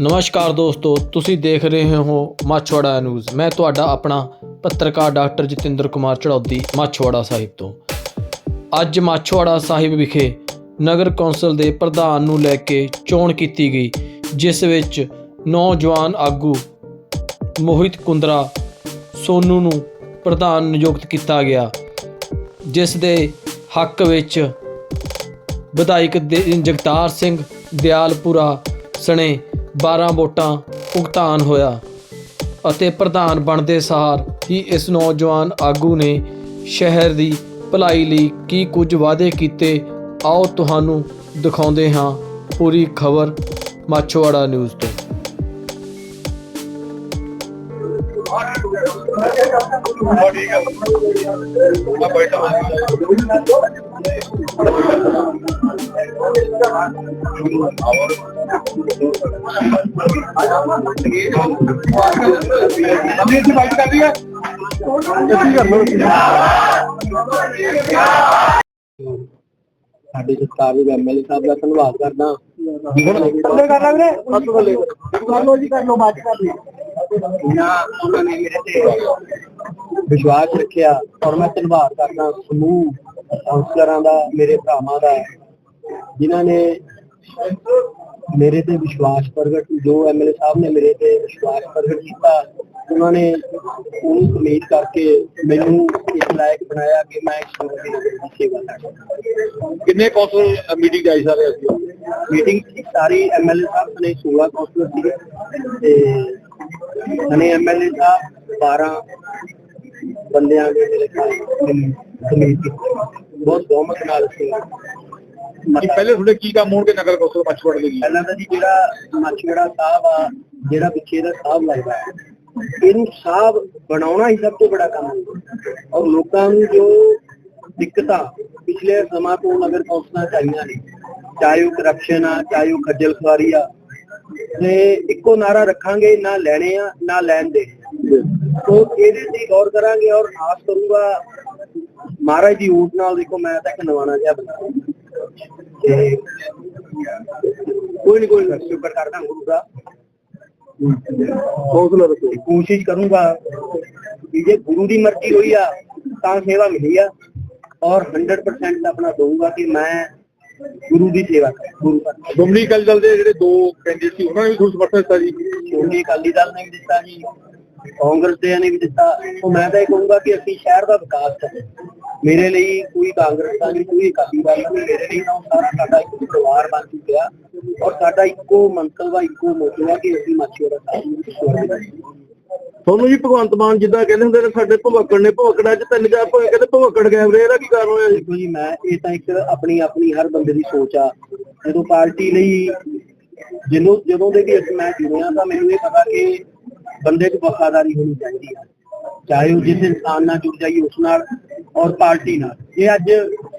ਨਮਸਕਾਰ ਦੋਸਤੋ, ਤੁਸੀਂ ਦੇਖ ਰਹੇ ਹੋ ਮਾਛਵਾੜਾ ਨਿਊਜ਼। ਮੈਂ ਤੁਹਾਡਾ ਆਪਣਾ ਪੱਤਰਕਾਰ ਡਾਕਟਰ ਜਤਿੰਦਰ ਕੁਮਾਰ ਚੜੌਦੀ, ਮਾਛਵਾੜਾ ਸਾਹਿਬ ਤੋਂ। ਅੱਜ ਮਾਛਵਾੜਾ ਸਾਹਿਬ ਵਿਖੇ ਨਗਰ ਕੌਂਸਲ ਦੇ ਪ੍ਰਧਾਨ ਨੂੰ ਲੈ ਕੇ ਚੋਣ ਕੀਤੀ ਗਈ, ਜਿਸ ਵਿੱਚ ਨੌਜਵਾਨ ਆਗੂ ਮੋਹਿਤ ਕੁੰਦਰਾ ਸੋਨੂ ਨੂੰ ਪ੍ਰਧਾਨ ਨਿਯੁਕਤ ਕੀਤਾ ਗਿਆ, ਜਿਸ ਦੇ ਹੱਕ ਵਿੱਚ ਵਿਧਾਇਕ ਦੇ- ਜਗਤਾਰ ਸਿੰਘ ਦਿਆਲਪੁਰਾ ਸਣੇ 12 ਵੋਟਾਂ ਭੁਗਤਾਨ ਹੋਇਆ ਅਤੇ ਪ੍ਰਧਾਨ ਬਣਦੇ ਸਾਰ ਹੀ ਇਸ ਨੌਜਵਾਨ ਆਗੂ ਨੇ ਸ਼ਹਿਰ ਦੀ ਭਲਾਈ ਲਈ ਕੀ ਕੁਝ ਵਾਅਦੇ ਕੀਤੇ, ਆਓ ਤੁਹਾਨੂੰ ਦਿਖਾਉਂਦੇ ਹਾਂ ਪੂਰੀ ਖਬਰ ਮਾਛੋਵਾੜਾ ਨਿਊਜ਼ ਤੋਂ। ਅਮੀਰ ਜੀ ਬਾਈਟ ਕਰ ਰਹੀ ਹੈ ਕੀ ਕਰ ਲੋ ਸਾਡੇ ਸਤਿਕਾਰਯੋਗ ਐਮਐਲਏ ਸਾਹਿਬ ਦਾ ਧੰਨਵਾਦ ਕਰਦਾ। ਬੱਲੇ ਕਰ ਲਾ ਵੀਰੇ। ਬਸ ਬੱਲੇ ਕਰ। ਲੋ ਜੀ ਕਰ ਲੋ ਬਾਤ ਕਰ ਲਈ ਨਾ ਉਹਨਾਂ ਨੇ ਮੇਰੇ ਤੇ ਵਿਸ਼ਵਾਸ ਰੱਖਿਆ ਔਰ ਮੈਂ ਧੰਨਵਾਦ ਕਰਦਾ ਸਮੂਹ ਕਾਉਂਸਲਰਾਂ ਦਾ ਮੇਰੇ ਭਰਾਵਾਂ ਦਾ। ਜਿਨ੍ਹਾਂ ਨੇ ਮੇਰੇ ਤੇ ਵਿਸ਼ਵਾਸ ਪ੍ਰਗਟ ਜੋ ਐਮਐਲਏ ਸਾਹਿਬ ਨੇ ਮੇਰੇ ਤੇ ਵਿਸ਼ਵਾਸ ਪ੍ਰਗਟ ਕੀਤਾ ਉਹਨਾਂ ਨੇ ਉਹਨੂੰ ਉਮੀਦ ਕਰਕੇ ਮੈਨੂੰ ਇਸ ਲਾਇਕ ਬਣਾਇਆ ਕਿ ਮੈਂ ਇਸ ਸਮੂਹ ਦੀ ਸੇਵਾ ਕਰਾਂ ਕਿੰਨੇ ਕੌਂਸਲ ਮੀਟਿੰਗ ਆਈ ਸਾਰੇ ਅਸੀਂ? ਮੀਟਿੰਗ ਸਾਰੀ ਐਮਐਲਏ ਸਾਹਿਬ ਨੇ 16 ਕਾਉਂਸਲਰ ਸੀਗੇ ਤੇ ਸਨੇ ਐਮਐਲਏ ਸਾਹਿਬ 12 ਬੰਦਿਆਂ ਦੇ ਮੇਰੇ ਖਿਆਲ ਕਮੇਟੀ ਬਹੁਤ ਬਹੁਮਤ ਨਾਲ ਸੀ ਕਿ ਪਹਿਲੇ ਤੁਹਾਡੇ ਕੀ ਕੰਮ ਹੋਣਗੇ ਨਗਰ ਕੌਂਸਲ ਪਛਵੜ ਦੇ ਜੀ ਪਹਿਲਾਂ ਤਾਂ ਜੀ ਜਿਹੜਾ ਮਾਛੀੜਾ ਸਾਹਿਬ ਆ, ਜਿਹੜਾ ਪਿੱਛੇ ਦਾ ਸਾਹਿਬ ਲੱਗਦਾ ਹੈ, ਇਹਨੂੰ ਸਾਹਿਬ ਬਣਾਉਣਾ ਹੀ ਸਭ ਤੋਂ ਬੜਾ ਕੰਮ ਹੈ। ਔਰ ਲੋਕਾਂ ਨੂੰ ਜੋ ਦਿੱਕਤਾਂ ਪਿਛਲੇ ਸਮਾਂ ਤੋਂ ਨਗਰ ਕੌਂਸਲਾਂ ਚ ਨੇ, ਚਾਹੇ ਉਹ ਕਰਪਸ਼ਨ ਆ, ਚਾਹੇ ਉਹ ਖੱਜਲ ਖੁਆਰੀ ਆ, ਤੇ ਇੱਕੋ ਨਾਰਾ ਰੱਖਾਂਗੇ, ਨਾ ਲੈਣੇ ਆ, ਨਾ ਲੈਣ ਦੇ। ਤੋਂ ਇਹਦੇ ਤੇ ਗੌਰ ਕਰਾਂਗੇ ਔਰ ਆਸ ਕਰੂੰਗਾ ਮਹਾਰਾਜ ਦੀ ਊਟ ਨਾਲ ਦੇਖੋ ਮੈਂ ਤਾਂ ਇੱਕ ਨਵਾਣਾ ਜਿਹਾ ਬੰਦਾ ਤੇ ਕੋਈ ਨਹੀਂ ਕੋਈ ਨਹੀਂ ਸ਼ੁਕਰ ਕਰਦਾ ਗੁਰੂ ਦਾ। ਹੌਸਲਾ ਰੱਖੋ। ਕੋਸ਼ਿਸ਼ ਕਰੂੰਗਾ ਕਿ ਜੇ ਗੁਰੂ ਦੀ ਮਰਜ਼ੀ ਹੋਈ ਆ ਤਾਂ ਸੇਵਾ ਮਿਲੀ ਆ। ਔਰ 100% ਆਪਣਾ ਦਊਂਗਾ ਕਿ ਮੈਂ ਗੁਰੂ ਦੀ ਸੇਵਾ ਕਰਾਂ ਗੁਰੂ ਦਾ। ਸ਼੍ਰੋਮਣੀ ਅਕਾਲੀ ਦਲ ਦੇ ਜਿਹੜੇ ਦੋ ਕੈਂਡੀਡੇਟ ਸੀ ਉਹਨਾਂ ਨੇ ਵੀ ਤੁਹਾਨੂੰ ਸਮਰਥਨ ਦਿੱਤਾ ਜੀ। ਸ਼੍ਰੋਮਣੀ ਅਕਾਲੀ ਦਲ ਨੇ ਵੀ ਦਿੱਤਾ ਜੀ। ਕਾਂਗਰਸ ਦੇ ਨੇ ਵੀ ਦਿੱਤਾ। ਉਹ ਮੈਂ ਤਾਂ ਇਹ ਕਹੂੰਗਾ ਕਿ ਅਸੀਂ ਸ਼ਹਿਰ ਦਾ ਵਿਕਾਸ ਕਰੀਏ। ਮੇਰੇ ਲਈ ਕੋਈ ਕਾਂਗਰਸ ਦਾ ਨਹੀਂ ਕੋਈ ਅਕਾਲੀ ਦਲ ਨਹੀਂ ਮੇਰੇ ਲਈ ਤਾਂ ਸਾਰਾ ਸਾਡਾ ਇੱਕ ਪਰਿਵਾਰ ਬਣ ਚੁੱਕਿਆ। ਔਰ ਸਾਡਾ ਇੱਕੋ ਮੰਤਵ ਆ ਇੱਕੋ ਮੋਟਿਵ ਆ ਕਿ ਅਸੀਂ ਮਾਛੀਵਾੜਾ ਸਾਹਿਬ ਨੂੰ ਤੁਹਾਨੂੰ ਜੀ ਭਗਵੰਤ ਮਾਨ ਜਿੱਦਾਂ ਕਹਿੰਦੇ ਹੁੰਦੇ ਨੇ ਸਾਡੇ ਭਵਕੜ ਨੇ ਭਵਕੜਾਂ ਚ ਤਿੰਨ ਚਾਰ ਭਵ ਕਹਿੰਦੇ ਭਵਕੜ ਗਏ ਵੀਰੇ ਇਹਦਾ ਕੀ ਕਾਰਨ ਹੋਇਆ ਜੀ? ਦੇਖੋ ਜੀ ਮੈਂ ਇਹ ਤਾਂ ਇੱਕ ਆਪਣੀ ਆਪਣੀ ਹਰ ਬੰਦੇ ਦੀ ਸੋਚ ਆ। ਜਦੋਂ ਪਾਰਟੀ ਲਈ ਜਦੋਂ ਜਦੋਂ ਦੇ ਵੀ ਅਸੀਂ ਮੈਂ ਜੁੜਿਆ ਤਾਂ ਮੈਨੂੰ ਇਹ ਪਤਾ ਕਿ ਬੰਦੇ 'ਚ ਵਫਾਦਾਰੀ ਹੋਣੀ ਚਾਹੀਦੀ ਆ। ਚਾਹੇ ਉਹ ਜਿਸ ਇਨਸਾਨ ਨਾਲ ਜੁੜ ਜਾਈਏ, ਉਸ ਨਾਲ ਔਰ ਪਾਰਟੀ ਨਾਲ। ਇਹ ਅੱਜ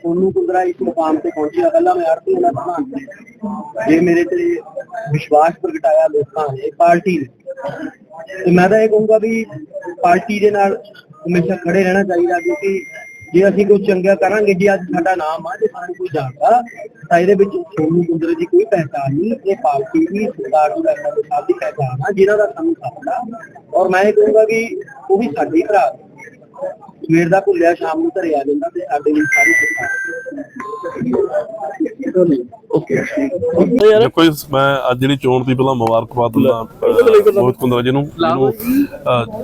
ਸੋਨੂ ਕੁੰਦਰਾ ਇਸ ਮੁਕਾਮ ਤੇ ਪਹੁੰਚਿਆ। ਪਹਿਲਾਂ ਮੈਂ ਆਰਤੀ ਦਾ ਪ੍ਰਧਾਨ ਜੇ ਮੇਰੇ ਤੇ ਵਿਸ਼ਵਾਸ ਪ੍ਰਗਟਾਇਆ ਲੋਕਾਂ ਨੇ ਪਾਰਟੀ ਨੇ। ਤੇ ਮੈਂ ਤਾਂ ਇਹ ਕਹੂੰਗਾ ਵੀ ਪਾਰਟੀ ਦੇ ਨਾਲ ਹਮੇਸ਼ਾ ਖੜੇ ਰਹਿਣਾ ਚਾਹੀਦਾ, ਕਿਉਂਕਿ ਜੇ ਅਸੀਂ ਕੁਝ ਚੰਗਾ ਕਰਾਂਗੇ, ਜੇ ਅੱਜ ਸਾਡਾ ਨਾਮ ਆ, ਜੇ ਸਾਨੂੰ ਕੋਈ ਜਾਣਦਾ, ਤਾਂ ਇਹਦੇ ਵਿੱਚ ਸੋਨੂ ਕੁੰਦਰੇ ਦੀ ਕੋਈ ਪਹਿਚਾਣ ਨਹੀਂ, ਇਹ ਪਾਰਟੀ ਦੀ ਸਰਕਾਰ ਦੀ ਐਮਐਲਏ ਸਾਹਿਬ ਦੀ ਪਹਿਚਾਣ ਆ ਜਿਹਨਾਂ ਦਾ ਸਾਨੂੰ ਸਾਥ ਔਰ ਮੈਂ ਇਹ ਕਹੂੰਗਾ ਕਿ ਉਹ ਵੀ ਸਾਡੇ ਭਰਾ ਸਵੇਰ ਦਾ ਭੁੱਲਿਆ ਸ਼ਾਮ ਨੂੰ ਘਰੇ ਆ ਜਾਂਦਾ ਤੇ ਸਾਡੇ ਲਈ ਸਾਰੀ ਓਕੇ ਦੇਖੋ ਇਸ ਮੈਂ ਅੱਜ ਜਿਹੜੀ ਚੋਣ ਦੀ ਪਹਿਲਾਂ ਮੁਬਾਰਕਬਾਦ ਦਿੰਦਾ ਬਹੁਤ ਕੁੰਦਰਾ ਜੀ ਨੂੰ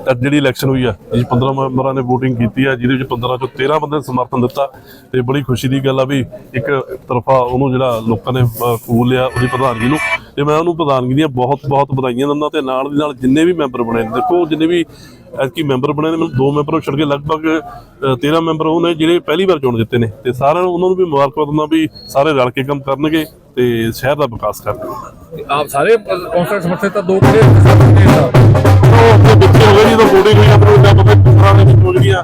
ਅੱਜ ਜਿਹੜੀ ਇਲੈਕਸ਼ਨ ਹੋਈ ਆ ਜੀ 15 ਮੈਂਬਰਾਂ ਨੇ VOTING ਕੀਤੀ ਆ ਜਿਹਦੇ ਵਿੱਚ 15 ਚੋਂ 13 ਬੰਦੇ ਨੇ ਸਮਰਥਨ ਦਿੱਤਾ ਤੇ ਬੜੀ ਖੁਸ਼ੀ ਦੀ ਗੱਲ ਆ ਵੀ ਇੱਕ ਤਰਫਾ ਉਹਨੂੰ ਜਿਹੜਾ ਲੋਕਾਂ ਨੇ ਕਬੂਲ ਲਿਆ ਉਹਦੀ ਪ੍ਰਧਾਨਗੀ ਨੂੰ। ਤੇ ਮੈਂ ਉਹਨੂੰ ਪ੍ਰਧਾਨਗੀ ਦੀਆਂ ਬਹੁਤ ਬਹੁਤ ਵਧਾਈਆਂ ਦਿੰਦਾ ਤੇ ਨਾਲ ਦੀ ਨਾਲ ਜਿੰਨੇ ਵੀ ਮੈਂਬਰ ਬਣੇ ਨੇ। ਦੇਖੋ ਜਿੰਨੇ ਵੀ ਐਤਕੀ ਮੈਂਬਰ ਬਣੇ ਨੇ ਮੈਨੂੰ ਦੋ ਮੈਂਬਰ ਛੱਡ ਕੇ ਲਗਭਗ ਅਹ, 13 ਮੈਂਬਰ ਉਹ ਨੇ ਜਿਹੜੇ ਪਹਿਲੀ ਵਾਰ ਚੋਣ ਜਿੱਤੇ ਨੇ। ਤੇ ਸਾਰਿਆਂ ਨੂੰ ਉਹਨਾਂ ਨੂੰ ਵੀ ਮੁਬਾਰਕਬਾਦ ਦਿੰਦਾ ਵੀ ਸਾਰੇ ਰਲ ਕੇ ਕੰਮ ਕਰਨਗੇ ਤੇ ਸ਼ਹਿਰ ਦਾ ਵਿਕਾਸ ਕਰਨਗੇ। ਆਪ ਸਾਰੇ ਕੌਂਸਲਰ ਸਮਰਥਿਤ ਤਾਂ ਦੋ ਸਮਰਥਿਤ ਉਹ ਬੱਚੇ ਹੋ ਗਏ ਜਦੋਂ VOTING ਹੋਈ ਆਪਣੇ ਦਾ ਪਤਾ ਪੁਰਾਣੇ ਦੀ ਹੋ ਗਈਆਂ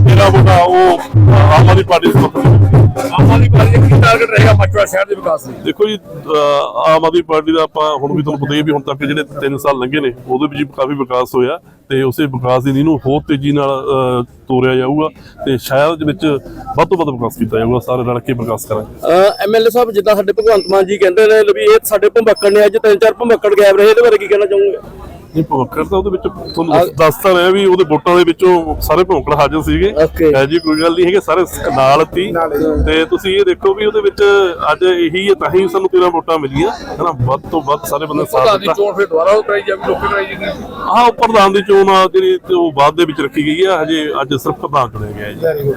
13 ਵੋਟਾਂ ਉਹ ਆਮ ਆਦਮੀ ਪਾਰਟੀ ਦੇ ਸਮਰਥਨ ਆਮ ਆਦਮੀ ਪਾਰਟੀ ਕੀ ਟਾਰਗੇਟ ਰਹੇਗਾ? ਮਚਵਾੜਾ ਸ਼ਹਿਰ ਦੇ ਵਿਕਾਸ ਲਈ। ਦੇਖੋ ਜੀ ਅਹ ਆਮ ਆਦਮੀ ਪਾਰਟੀ ਦਾ ਆਪਾਂ ਹੁਣ ਵੀ ਤੁਹਾਨੂੰ ਪਤਾ ਹੀ ਹੈ ਵੀ ਹੁਣ ਤੱਕ ਜਿਹੜੇ 3 ਸਾਲ ਲੰਘੇ ਨੇ ਉਹਦੇ ਵਿੱਚ ਵੀ ਕਾਫੀ ਵਿਕਾਸ ਹੋਇਆ ਤੇ ਉਸੇ ਵਿਕਾਸ ਦੀ ਨੀਂਹ ਨੂੰ ਹੋਰ ਤੇਜ਼ੀ ਨਾਲ ਅਹ, ਤੋਰਿਆ ਜਾਊਗਾ ਤੇ ਸ਼ਹਿਰ ਦੇ ਵਿੱਚ ਵੱਧ ਤੋਂ ਵੱਧ ਵਿਕਾਸ ਕੀਤਾ ਜਾਊਗਾ ਸਾਰੇ ਰਲ ਕੇ ਵਿਕਾਸ ਕਰਾਂਗੇ। ਐਮਐਲਏ ਸਾਹਿਬ ਜਿੱਦਾਂ ਸਾਡੇ ਭਗਵੰਤ ਮਾਨ ਜੀ ਕਹਿੰਦੇ ਨੇ ਵੀ ਇਹ ਸਾਡੇ ਭੰਬੱਕੜ ਨੇ ਅੱਜ ਤਿੰਨ ਚਾਰ ਭੰਬੱਕੜ ਗਾਇਬ ਰਹੇ ਇਹਦੇ ਬਾਰੇ ਕੀ ਕਹਿਣਾ ਚਾਹੋਗੇ? ਨਹੀਂ ਭੌਂਕੜ ਤਾਂ ਉਹਦੇ ਵਿੱਚ ਤੁਹਾਨੂੰ ਦੱਸ- ਦੱਸਤਾ ਰਿਹਾ ਵੀ ਉਹਦੇ ਵੋਟਾਂ ਦੇ ਵਿੱਚੋਂ ਸਾਰੇ ਭੌਂਕੜ ਹਾਜ਼ਰ ਸੀਗੇ. ਹੈ ਜੀ ਕੋਈ ਗੱਲ ਨਹੀਂ ਹੈਗੇ ਸਾਰੇ ਨਾਲ ਸੀ। ਤੇ ਤੁਸੀਂ ਇਹ ਦੇਖੋ ਵੀ ਉਹਦੇ ਵਿੱਚ ਅੱਜ ਇਹੀ ਹੈ ਤਾਂ ਹੀ ਸਾਨੂੰ 13 ਵੋਟਾਂ ਮਿਲੀਆਂ। ਹਨਾ ਵੱਧ ਤੋਂ ਵੱਧ ਸਾਰੇ ਬੰਦੇ ਸਾਥ ਦਿੱਤਾ। ਚੋਣ ਫਿਰ ਦੁਬਾਰਾ ਉਹ ਕਰਾਈ ਜਾਵੇ ਲੋਕੀ ਕਰਾਈ ਜਾਣਗੇ। ਆਹ ਪ੍ਰਧਾਨ ਦੀ ਚੋਣ ਆ ਜਿਹੜੀ ਤੇ ਉਹ ਬਾਅਦ ਦੇ ਵਿੱਚ ਰੱਖੀ ਗਈ ਹੈ ਹਜੇ ਅੱਜ ਸਿਰਫ ਪ੍ਰਧਾਨ ਚੁਣਿਆ ਗਿਆ ਹੈ ਜੀ।